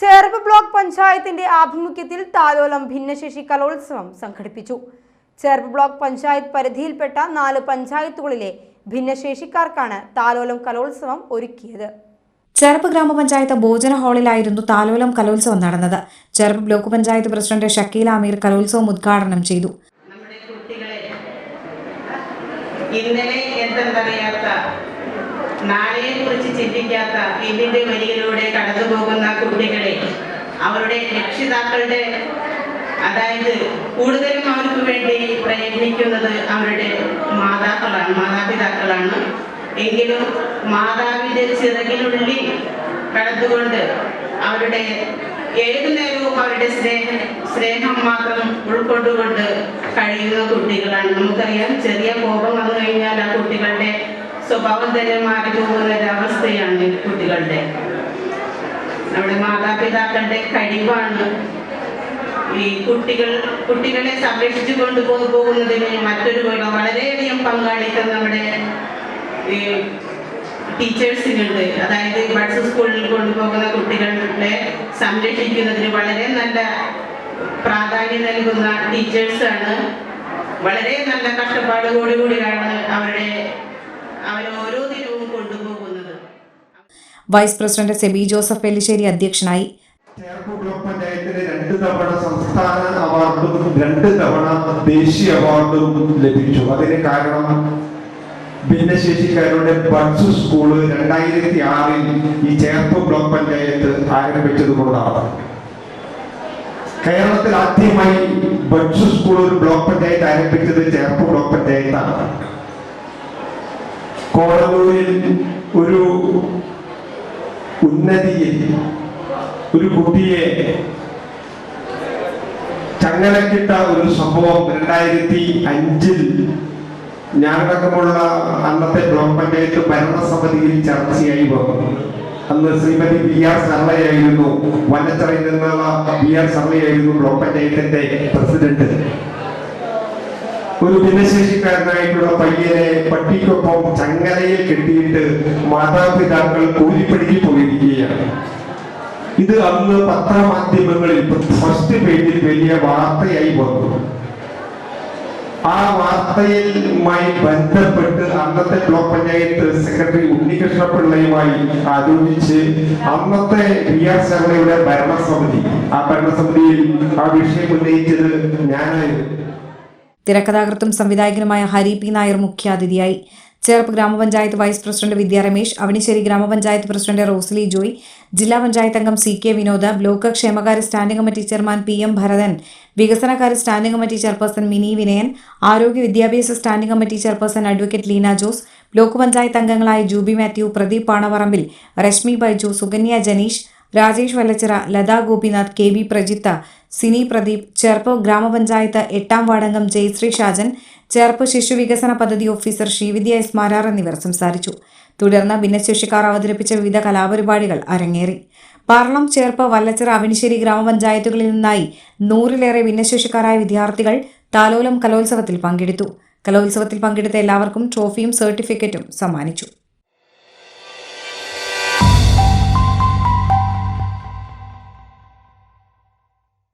Cherpu block പഞ്ചായത്തിന്റെ ആഭിമുഖ്യത്തിൽ താലോലം ഭിന്നശേഷി കലോത്സവം സംഘടിപ്പിച്ചു. ചേർപ്പ് ബ്ലോക്ക് പഞ്ചായത്ത് പരിധിയിൽപ്പെട്ട നാല് പഞ്ചായത്തുകളിലെ ഭിന്നശേഷിക്കാർക്കാണ് താലോലം കലോത്സവം ഒരുക്കിയത്. ചെറുപ്പ് ഗ്രാമപഞ്ചായത്ത് ഭോജന ഹാളിലായിരുന്നു താലോലം കലോത്സവം നടന്നത്. ചെറുപ്പ് ബ്ലോക്ക് പഞ്ചായത്ത് പ്രസിഡന്റ് ഷക്കീൽ അമീർ കലോത്സവം ഉദ്ഘാടനം ചെയ്തു. ഇന്നലെ എന്തെന്നറിയാത്ത നാളെയെ കുറിച്ച് ചിന്തിക്കാത്ത ഇതിന്റെ വരിയിലൂടെ കടന്നുപോകുന്ന കുട്ടികളെ അവരുടെ രക്ഷിതാക്കളുടെ അതായത് കൂടുതലും അവർക്ക് വേണ്ടി പ്രയത്നിക്കുന്നത് അവരുടെ മാതാക്കളാണ് മാതാപിതാക്കളാണ്. എങ്കിലും മാതാവിന്റെ ചിറകിനുള്ളിൽ കടന്നുകൊണ്ട് അവരുടെ ഏതു നേരവും അവരുടെ സ്നേഹം സ്നേഹം മാത്രം ഉൾക്കൊണ്ടുകൊണ്ട് കഴിയുന്ന കുട്ടികളാണ്. നമുക്കറിയാം ചെറിയ കോപം വന്നു കഴിഞ്ഞാൽ ആ കുട്ടികളുടെ സ്വഭാവം പോകുന്ന ഒരവസ്ഥയാണ് കുട്ടികളുടെ. നമ്മുടെ മാതാപിതാക്കളുടെ കഴിവാണ് ഈ കുട്ടികൾ കുട്ടികളെ സംരക്ഷിച്ചു കൊണ്ടുപോ- പോകുന്നതിന് മറ്റൊരു വളരെയധികം പങ്കാളിത്തം നമ്മുടെ ഈ ടീച്ചേഴ്സിനുണ്ട്. അതായത് ബഡ്സ് സ്കൂളിൽ കൊണ്ടുപോകുന്ന കുട്ടികളെ സംരക്ഷിക്കുന്നതിന് വളരെ നല്ല പ്രാധാന്യം നൽകുന്ന ടീച്ചേഴ്സാണ്. വളരെ നല്ല കഷ്ടപ്പാടോടുകൂടിയാണ് അവരുടെ അവർ ഓരോ ദിനവും കൊണ്ടുപോകുന്നത്. Vice president SEBI Joseph Pellissery അധ്യക്ഷനായി. ബ്ലോക്ക് പഞ്ചായത്തിന് രണ്ട് തവണ സംസ്ഥാന അവാർഡും രണ്ട് തവണ ദേശീയ അവാർഡും ലഭിച്ചു. അതിന് കാരണം ഭിന്നശേഷിക്കാരുടെ ബഡ്സ് സ്കൂൾ രണ്ടായിരത്തി ആറിൽ ഈ ചേർപ്പ് ബ്ലോക്ക് പഞ്ചായത്ത് ആരംഭിച്ചത് കൊണ്ടാണ് കേരളത്തിൽ ആദ്യമായി ബഡ്സ് സ്കൂൾ ഒരു ബ്ലോക്ക് പഞ്ചായത്ത് ആരംഭിച്ചത് ചേർപ്പ് ബ്ലോക്ക് പഞ്ചായത്താണ്. കോടന്നൂരിൽ ഒരു ഉന്നതിയിൽ ഒരു കുട്ടിയെ ചങ്ങലക്കിട്ട ഒരു സംഭവം രണ്ടായിരത്തി അഞ്ചിൽ ഞാനടക്കമുള്ള അന്നത്തെ ബ്ലോക്ക് പഞ്ചായത്ത് ഭരണസമിതിയിൽ ചർച്ചയായി വന്നു അന്ന് ശ്രീമതി പി ആർ ശർമ്മയായിരുന്നു വനച്ചറയിൽ നിന്നുള്ള പി ആർ ശർമ്മയായിരുന്നു ബ്ലോക്ക് പഞ്ചായത്തിന്റെ പ്രസിഡന്റ്. ഒരു ഭിന്നശേഷിക്കാരനായിട്ടുള്ള പയ്യനെ പട്ടിക്കൊപ്പം ചങ്ങലയിൽ കെട്ടിയിട്ട് മാതാപിതാക്കൾ കൂലിപ്പണിക്ക് പോയിരിക്കുകയാണ്. ഇത് അന്ന് പത്രമാധ്യമങ്ങളിൽ ഫസ്റ്റ് പേജിൽ വലിയ വാർത്തയായി വന്നു. ആ വാർത്തയുമായി ബന്ധപ്പെട്ട് അന്നത്തെ ബ്ലോക്ക് പഞ്ചായത്ത് സെക്രട്ടറി ഉണ്ണികൃഷ്ണപിള്ളയുമായി ആലോചിച്ച് അന്നത്തെ വി ആർ ശർമ്മയുടെ ഭരണസമിതി ആ ഭരണസമിതിയിൽ ആ വിഷയം ഉന്നയിച്ചത് ഞാനായിരുന്നു. തിരക്കഥാകൃത്തും സംവിധായകനുമായ ഹരി പി നായർ മുഖ്യാതിഥിയായി. Cherpu grama panchayat vice president Vidya Ramesh Avanissery grama panchayat president Rosely Joy ജില്ലാ പഞ്ചായത്ത് അംഗം സി കെ വിനോദ് ബ്ലോക്ക് ക്ഷേമകാര്യ standing committee chairman P M Bharathan വികസനകാര്യ standing committee chairperson Mini Vinayan ആരോഗ്യ വിദ്യാഭ്യാസ standing committee chairperson advocate Leena Jose block panchayat അംഗങ്ങളായ Jubi Mathew Pradeep Panavarambil Reshmi Baiju Sukanya Janeesh Rajesh Vallachira Latha Gopinath K V Prajitha Sini Pradeep Cherpu ഗ്രാമപഞ്ചായത്ത് എട്ടാം വാർഡംഗം ജയശ്രീ ഷാജൻ ചേർപ്പ് ശിശു വികസന പദ്ധതി ഓഫീസർ ശ്രീവിദ്യ എസ് മാരാർ എന്നിവർ സംസാരിച്ചു. തുടർന്ന് ഭിന്നശേഷിക്കാർ അവതരിപ്പിച്ച വിവിധ കലാപരിപാടികൾ അരങ്ങേറി. പാർളം ചേർപ്പ് വല്ലച്ചിറ അവിനിശ്ശേരി ഗ്രാമപഞ്ചായത്തുകളിൽ നിന്നായി നൂറിലേറെ ഭിന്നശേഷിക്കാരായ വിദ്യാർത്ഥികൾ താലോലം കലോത്സവത്തിൽ പങ്കെടുത്തു. കലോത്സവത്തിൽ പങ്കെടുത്ത എല്ലാവർക്കും ട്രോഫിയും സർട്ടിഫിക്കറ്റും സമ്മാനിച്ചു.